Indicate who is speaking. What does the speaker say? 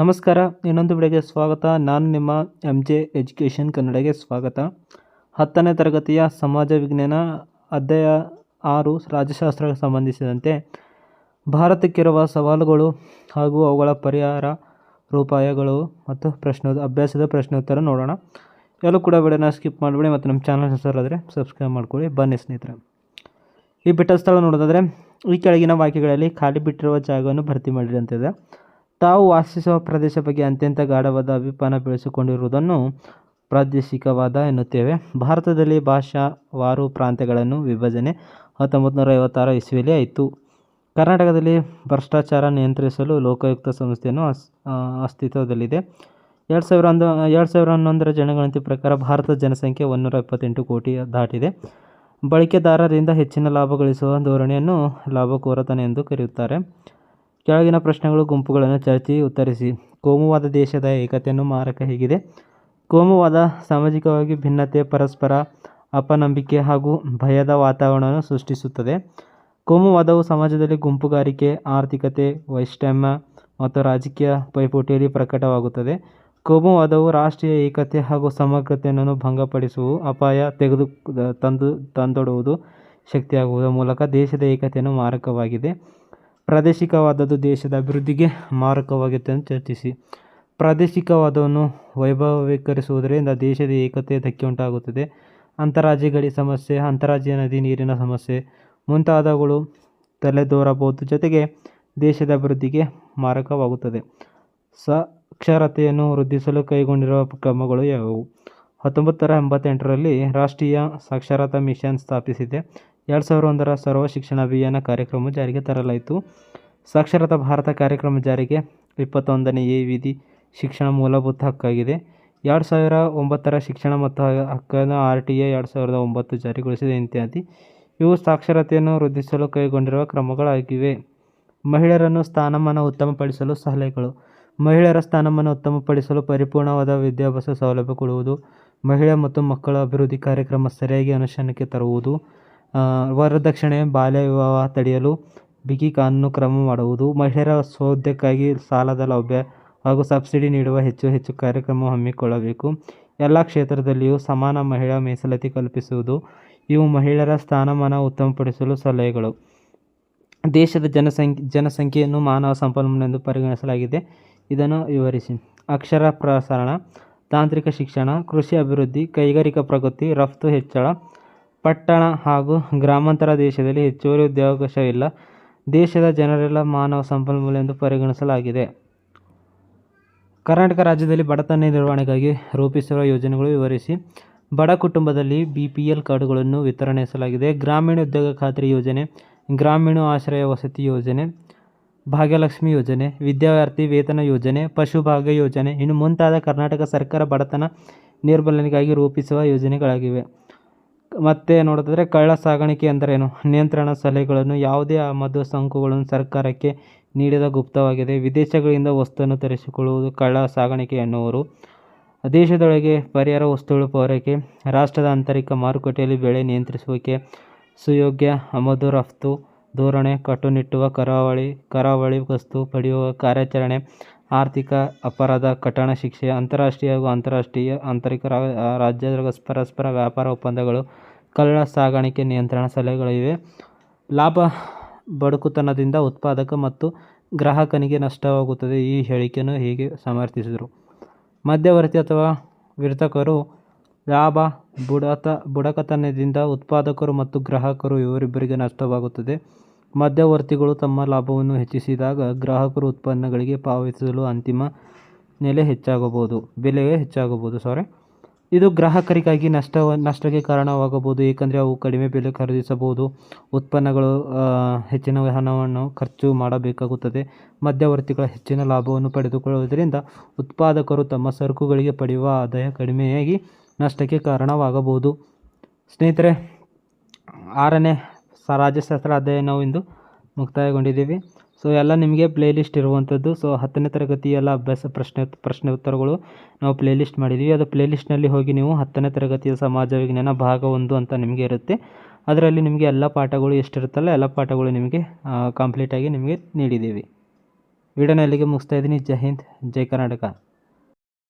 Speaker 1: ನಮಸ್ಕಾರ, ಇನ್ನೊಂದು ವಿಡಿಯೋಗೆ ಸ್ವಾಗತ. ನಾನು ನಿಮ್ಮ ಎಂ ಜೆ ಎಜುಕೇಷನ್ ಕನ್ನಡಗೆ ಸ್ವಾಗತ. ಹತ್ತನೇ ತರಗತಿಯ ಸಮಾಜ ವಿಜ್ಞಾನ ಅಧ್ಯಾಯ ಆರು ರಾಜ್ಯಶಾಸ್ತ್ರಕ್ಕೆ ಸಂಬಂಧಿಸಿದಂತೆ ಭಾರತಕ್ಕಿರುವ ಸವಾಲುಗಳು ಹಾಗೂ ಅವುಗಳ ಪರಿಹಾರ ರೂಪಾಯಗಳು ಮತ್ತು ಪ್ರಶ್ನೋ ಅಭ್ಯಾಸದ ಪ್ರಶ್ನೋತ್ತರ ನೋಡೋಣ. ಎಲ್ಲೂ ಕೂಡ ವಿಡಿಯೋನ ಸ್ಕಿಪ್ ಮಾಡಿಬಿಡಿ ಮತ್ತು ನಮ್ಮ ಚಾನಲ್ ಹೆಸರಾದರೆ ಸಬ್ಸ್ಕ್ರೈಬ್ ಮಾಡ್ಕೊಳ್ಳಿ. ಬನ್ನಿ ಸ್ನೇಹಿತರೆ. ಈ ಬಿಟ್ಟ ಸ್ಥಳ ನೋಡೋದಾದರೆ ಈ ಕೆಳಗಿನ ವಾಕ್ಯಗಳಲ್ಲಿ ಖಾಲಿ ಬಿಟ್ಟಿರುವ ಜಾಗವನ್ನು ಭರ್ತಿ ಮಾಡಿರಿ ಅಂತಿದೆ ತಾವು ವಾಸಿಸುವ ಪ್ರದೇಶ ಬಗ್ಗೆ ಅತ್ಯಂತ ಗಾಢವಾದ ಅಭಿಪ್ರಾಯ ಬೆಳೆಸಿಕೊಂಡಿರುವುದನ್ನು ಪ್ರಾದೇಶಿಕವಾದ ಎನ್ನುತ್ತೇವೆ. ಭಾರತದಲ್ಲಿ ಭಾಷಾ ವಾರು ಪ್ರಾಂತ್ಯಗಳನ್ನು ವಿಭಜನೆ ಹತ್ತೊಂಬತ್ತು ನೂರ ಐವತ್ತಾರು ಇಸ್ವಿಯಲ್ಲಿ ಆಯಿತು. ಕರ್ನಾಟಕದಲ್ಲಿ ಭ್ರಷ್ಟಾಚಾರ ನಿಯಂತ್ರಿಸಲು ಲೋಕಾಯುಕ್ತ ಸಂಸ್ಥೆಯನ್ನು ಅಸ್ ಅಸ್ತಿತ್ವದಲ್ಲಿದೆ. ಎರಡು ಸಾವಿರ ಒಂದು, ಎರಡು ಸಾವಿರ ಹನ್ನೊಂದರ ಜನಗಣತಿ ಪ್ರಕಾರ ಭಾರತದ ಜನಸಂಖ್ಯೆ ಒಂದೂರ ಇಪ್ಪತ್ತೆಂಟು ಕೋಟಿ ದಾಟಿದೆ. ಬಳಕೆದಾರರಿಂದ ಹೆಚ್ಚಿನ ಲಾಭ ಗಳಿಸುವ ಧೋರಣೆಯನ್ನು ಲಾಭಕೋರತನ ಎಂದು ಕರೆಯುತ್ತಾರೆ. ಕೆಳಗಿನ ಪ್ರಶ್ನೆಗಳು, ಗುಂಪುಗಳನ್ನು ಚರ್ಚಿ ಉತ್ತರಿಸಿ. ಕೋಮುವಾದ ದೇಶದ ಏಕತೆಯನ್ನು ಮಾರಕ ಹೇಗಿದೆ. ಕೋಮುವಾದ ಸಾಮಾಜಿಕವಾಗಿ ಭಿನ್ನತೆ, ಪರಸ್ಪರ ಅಪನಂಬಿಕೆ ಹಾಗೂ ಭಯದ ವಾತಾವರಣವನ್ನು ಸೃಷ್ಟಿಸುತ್ತದೆ. ಕೋಮುವಾದವು ಸಮಾಜದಲ್ಲಿ ಗುಂಪುಗಾರಿಕೆ, ಆರ್ಥಿಕತೆ, ವೈಷಮ್ಯ ಮತ್ತು ರಾಜಕೀಯ ಪೈಪೋಟಿಯಲ್ಲಿ ಪ್ರಕಟವಾಗುತ್ತದೆ. ಕೋಮುವಾದವು ರಾಷ್ಟ್ರೀಯ ಏಕತೆ ಹಾಗೂ ಸಮಗ್ರತೆಯನ್ನು ಭಂಗಪಡಿಸುವ ಅಪಾಯ ತೆಗೆದು ತಂದು ತಂದೊಡುವುದು ಶಕ್ತಿಯಾಗುವುದರ ಮೂಲಕ ದೇಶದ ಏಕತೆಯನ್ನು ಮಾರಕವಾಗಿದೆ. ಪ್ರಾದೇಶಿಕವಾದದ್ದು ದೇಶದ ಅಭಿವೃದ್ಧಿಗೆ ಮಾರಕವಾಗುತ್ತೆ ಅಂತ ಚರ್ಚಿಸಿ. ಪ್ರಾದೇಶಿಕವಾದವನ್ನು ವೈಭವೀಕರಿಸುವುದರಿಂದ ದೇಶದ ಏಕತೆ ಧಕ್ಕೆ ಉಂಟಾಗುತ್ತದೆ. ಅಂತಾರಾಜ್ಯ ಗಡಿ ಸಮಸ್ಯೆ ಅಂತಾರಾಜ್ಯ ನದಿ ನೀರಿನ ಸಮಸ್ಯೆ ಮುಂತಾದವುಗಳು ತಲೆದೋರಬಹುದು. ಜೊತೆಗೆ ದೇಶದ ಅಭಿವೃದ್ಧಿಗೆ ಮಾರಕವಾಗುತ್ತದೆ. ಸಾಕ್ಷರತೆಯನ್ನು ವೃದ್ಧಿಸಲು ಕೈಗೊಂಡಿರುವ ಕ್ರಮಗಳು ಯಾವುವು? ಹತ್ತೊಂಬತ್ತರ ಎಂಬತ್ತೆಂಟರಲ್ಲಿ ರಾಷ್ಟ್ರೀಯ ಸಾಕ್ಷರತಾ ಮಿಷನ್ ಸ್ಥಾಪಿಸಿದೆ. ಎರಡು ಸಾವಿರ ಒಂದರ ಸರ್ವ ಶಿಕ್ಷಣ ಅಭಿಯಾನ ಕಾರ್ಯಕ್ರಮ ಜಾರಿಗೆ ತರಲಾಯಿತು. ಸಾಕ್ಷರತಾ ಭಾರತ ಕಾರ್ಯಕ್ರಮ ಜಾರಿಗೆ ಇಪ್ಪತ್ತೊಂದನೇ ಎ ವಿಧಿ ಶಿಕ್ಷಣ ಮೂಲಭೂತ ಹಕ್ಕಾಗಿದೆ. ಎರಡು ಸಾವಿರ ಒಂಬತ್ತರ ಶಿಕ್ಷಣ ಮತ್ತು ಹಕ್ಕನ್ನು ಆರ್ ಟಿ ಎ ಎರಡು ಸಾವಿರದ ಒಂಬತ್ತು ಜಾರಿಗೊಳಿಸಿದೆ ಇತ್ಯಾದಿ. ಇವು ಸಾಕ್ಷರತೆಯನ್ನು ವೃದ್ಧಿಸಲು ಕೈಗೊಂಡಿರುವ ಕ್ರಮಗಳಾಗಿವೆ. ಮಹಿಳೆಯರನ್ನು ಸ್ಥಾನಮಾನ ಉತ್ತಮಪಡಿಸಲು ಸಲಹೆಗಳು. ಮಹಿಳೆಯರ ಸ್ಥಾನಮಾನ ಉತ್ತಮಪಡಿಸಲು ಪರಿಪೂರ್ಣವಾದ ವಿದ್ಯಾಭ್ಯಾಸ ಸೌಲಭ್ಯ ಕೊಡುವುದು. ಮಹಿಳೆ ಮತ್ತು ಮಕ್ಕಳ ಅಭಿವೃದ್ಧಿ ಕಾರ್ಯಕ್ರಮ ಸರಿಯಾಗಿ ಅನುಷ್ಠಾನಕ್ಕೆ ತರುವುದು. ವರದಕ್ಷಿಣೆ, ಬಾಲ್ಯ ವಿವಾಹ ತಡೆಯಲು ಬಿಗಿ ಕಾನೂನು ಕ್ರಮ ಮಾಡುವುದು, ಮಹಿಳೆಯರ ಸೌದ್ಯಕ್ಕಾಗಿ ಸಾಲದ ಲಭ್ಯ ಹಾಗೂ ಸಬ್ಸಿಡಿ ನೀಡುವ ಹೆಚ್ಚು ಹೆಚ್ಚು ಕಾರ್ಯಕ್ರಮ ಹಮ್ಮಿಕೊಳ್ಳಬೇಕು. ಎಲ್ಲ ಕ್ಷೇತ್ರದಲ್ಲಿಯೂ ಸಮಾನ ಮಹಿಳಾ ಮೀಸಲಾತಿ ಕಲ್ಪಿಸುವುದು, ಇವು ಮಹಿಳೆಯರ ಸ್ಥಾನಮಾನ ಉತ್ತಮಪಡಿಸಲು ಸಲಹೆಗಳು. ದೇಶದ ಜನಸಂಖ್ಯೆ, ಜನಸಂಖ್ಯೆಯನ್ನು ಮಾನವ ಸಂಪನ್ಮೂಲ ಎಂದು ಪರಿಗಣಿಸಲಾಗಿದೆ. ಇದನ್ನು ವಿವರಿಸಿ. ಅಕ್ಷರ ಪ್ರಸರಣ, ತಾಂತ್ರಿಕ ಶಿಕ್ಷಣ, ಕೃಷಿ ಅಭಿವೃದ್ಧಿ, ಕೈಗಾರಿಕಾ ಪ್ರಗತಿ, ರಫ್ತು ಹೆಚ್ಚಳ ಪಟ್ಟಣ ಹಾಗೂ ಗ್ರಾಮಾಂತರ ದೇಶದಲ್ಲಿ ಹೆಚ್ಚುವರಿ ಉದ್ಯೋಗಾವಕಾಶವಿಲ್ಲ ದೇಶದ ಜನರೆಲ್ಲ ಮಾನವ ಸಂಪನ್ಮೂಲ ಎಂದು ಪರಿಗಣಿಸಲಾಗಿದೆ. ಕರ್ನಾಟಕ ರಾಜ್ಯದಲ್ಲಿ ಬಡತನ ನಿರ್ವಹಣೆಗಾಗಿ ರೂಪಿಸಿರುವ ಯೋಜನೆಗಳು ವಿವರಿಸಿ. ಬಡ ಕುಟುಂಬದಲ್ಲಿ ಬಿ ಪಿ ಎಲ್ ಕಾರ್ಡುಗಳನ್ನು ವಿತರಣೆಸಲಾಗಿದೆ. ಗ್ರಾಮೀಣ ಉದ್ಯೋಗ ಖಾತ್ರಿ ಯೋಜನೆ, ಗ್ರಾಮೀಣ ಆಶ್ರಯ ವಸತಿ ಯೋಜನೆ, ಭಾಗ್ಯಲಕ್ಷ್ಮಿ ಯೋಜನೆ ವಿದ್ಯಾರ್ಥಿ ವೇತನ ಯೋಜನೆ, ಪಶುಭಾಗ್ಯ ಯೋಜನೆ, ಇನ್ನು ಮುಂತಾದ ಕರ್ನಾಟಕ ಸರ್ಕಾರ ಬಡತನ ನಿರ್ಮೂಲನೆಗಾಗಿ ರೂಪಿಸುವ ಯೋಜನೆಗಳಾಗಿವೆ. ಮತ್ತೆ ನೋಡೋದಾದರೆ ಕಳ್ಳ ಸಾಗಾಣಿಕೆ ಎಂದರೇನು ನಿಯಂತ್ರಣ ಸಲಹೆಗಳನ್ನು ಯಾವುದೇ ಆಮದು ಸಂಕುಗಳನ್ನು ಸರ್ಕಾರಕ್ಕೆ ನೀಡಿದ ಗುಪ್ತವಾಗಿದೆ. ವಿದೇಶಗಳಿಂದ ವಸ್ತುವನ್ನು ತರಿಸಿಕೊಳ್ಳುವುದು ಕಳ್ಳ ಸಾಗಾಣಿಕೆ ಎನ್ನುವರು. ದೇಶದೊಳಗೆ ಪರಿಹಾರ ವಸ್ತುಗಳ ಪೂರೈಕೆ ರಾಷ್ಟ್ರದ ಆಂತರಿಕ ಮಾರುಕಟ್ಟೆಯಲ್ಲಿ ಬೆಳೆ ನಿಯಂತ್ರಿಸುವಿಕೆ, ಸುಯೋಗ್ಯ ಆಮದು ರಫ್ತು, ಧೋರಣೆ, ಕಟ್ಟುನಿಟ್ಟುವ ಕರಾವಳಿ ಕರಾವಳಿ ವಸ್ತು ಪಡೆಯುವ ಕಾರ್ಯಾಚರಣೆ, ಆರ್ಥಿಕ ಅಪರಾಧ, ಕಠಿಣ ಶಿಕ್ಷೆ, ಅಂತಾರಾಷ್ಟ್ರೀಯ ಹಾಗೂ ಅಂತಾರಾಷ್ಟ್ರೀಯ ಆಂತರಿಕ ರಾಜ್ಯದ ಪರಸ್ಪರ ವ್ಯಾಪಾರ ಒಪ್ಪಂದಗಳು ಕಳ್ಳ ಸಾಗಾಣಿಕೆ ನಿಯಂತ್ರಣ ಸಲಹೆಗಳಿವೆ. ಲಾಭ ಬಡಕುತನದಿಂದ ಉತ್ಪಾದಕ ಮತ್ತು ಗ್ರಾಹಕನಿಗೆ ನಷ್ಟವಾಗುತ್ತದೆ. ಈ ಹೇಳಿಕೆಯನ್ನು ಹೀಗೆ ಸಮರ್ಥಿಸಿದರು? ಮಧ್ಯವರ್ತಿ ಅಥವಾ ವಿರ್ತಕರು ಲಾಭ ಬುಡತ ಬುಡಕತನದಿಂದ ಉತ್ಪಾದಕರು ಮತ್ತು ಗ್ರಾಹಕರು ಇವರಿಬ್ಬರಿಗೆ ನಷ್ಟವಾಗುತ್ತದೆ. ಮಧ್ಯವರ್ತಿಗಳು ತಮ್ಮ ಲಾಭವನ್ನು ಹೆಚ್ಚಿಸಿದಾಗ ಗ್ರಾಹಕರು ಉತ್ಪನ್ನಗಳಿಗೆ ಪಾವತಿಸಲು ಅಂತಿಮ ನೆಲೆ ಹೆಚ್ಚಾಗಬಹುದು. ಬೆಲೆ ಹೆಚ್ಚಾಗಬಹುದು. ಸಾರಿ ಇದು ಗ್ರಾಹಕರಿಗಾಗಿ ನಷ್ಟ, ನಷ್ಟಕ್ಕೆ ಕಾರಣವಾಗಬಹುದು. ಏಕೆಂದರೆ ಅವು ಕಡಿಮೆ ಬೆಲೆ ಖರೀದಿಸಬಹುದು. ಉತ್ಪನ್ನಗಳು ಹೆಚ್ಚಿನ ಹಣವನ್ನು ಖರ್ಚು ಮಾಡಬೇಕಾಗುತ್ತದೆ. ಮಧ್ಯವರ್ತಿಗಳ ಹೆಚ್ಚಿನ ಲಾಭವನ್ನು ಪಡೆದುಕೊಳ್ಳುವುದರಿಂದ ಉತ್ಪಾದಕರು ತಮ್ಮ ಸರಕುಗಳಿಗೆ ಪಡೆಯುವ ಆದಾಯ ಕಡಿಮೆಯಾಗಿ ನಷ್ಟಕ್ಕೆ ಕಾರಣವಾಗಬಹುದು. ಸ್ನೇಹಿತರೆ, ಆರನೇ ಸ ರಾಜ್ಯಶಾಸ್ತ್ರ ಅಧ್ಯಾಯ ನಾವು ಇಂದು ಮುಕ್ತಾಯಗೊಂಡಿದ್ದೀವಿ ಸೊ ಎಲ್ಲ ನಿಮಗೆ ಪ್ಲೇಲಿಸ್ಟ್ ಇರುವಂಥದ್ದು. ಸೊ ಹತ್ತನೇ ತರಗತಿ ಎಲ್ಲ ಅಭ್ಯಾಸ ಪ್ರಶ್ನೆ ಪ್ರಶ್ನೆ ಉತ್ತರಗಳು ನಾವು ಪ್ಲೇಲಿಸ್ಟ್ ಮಾಡಿದ್ದೀವಿ. ಅದು ಪ್ಲೇಲಿಸ್ಟ್ನಲ್ಲಿ ಹೋಗಿ ನೀವು ಹತ್ತನೇ ತರಗತಿಯ ಸಮಾಜ ವಿಜ್ಞಾನ ಭಾಗ ಒಂದು ಅಂತ ನಿಮಗೆ ಇರುತ್ತೆ. ಅದರಲ್ಲಿ ನಿಮಗೆ ಎಲ್ಲ ಪಾಠಗಳು ಎಷ್ಟಿರುತ್ತಲ್ಲ, ಎಲ್ಲ ಪಾಠಗಳು ನಿಮಗೆ ಕಂಪ್ಲೀಟಾಗಿ ನಿಮಗೆ ನೀಡಿದ್ದೀವಿ. ವಿಡಿಯೋನ ಇಲ್ಲಿಗೆ ಮುಗಿಸ್ತಾ ಇದ್ದೀನಿ. ಜೈ ಹಿಂದ್, ಜೈ ಕರ್ನಾಟಕ.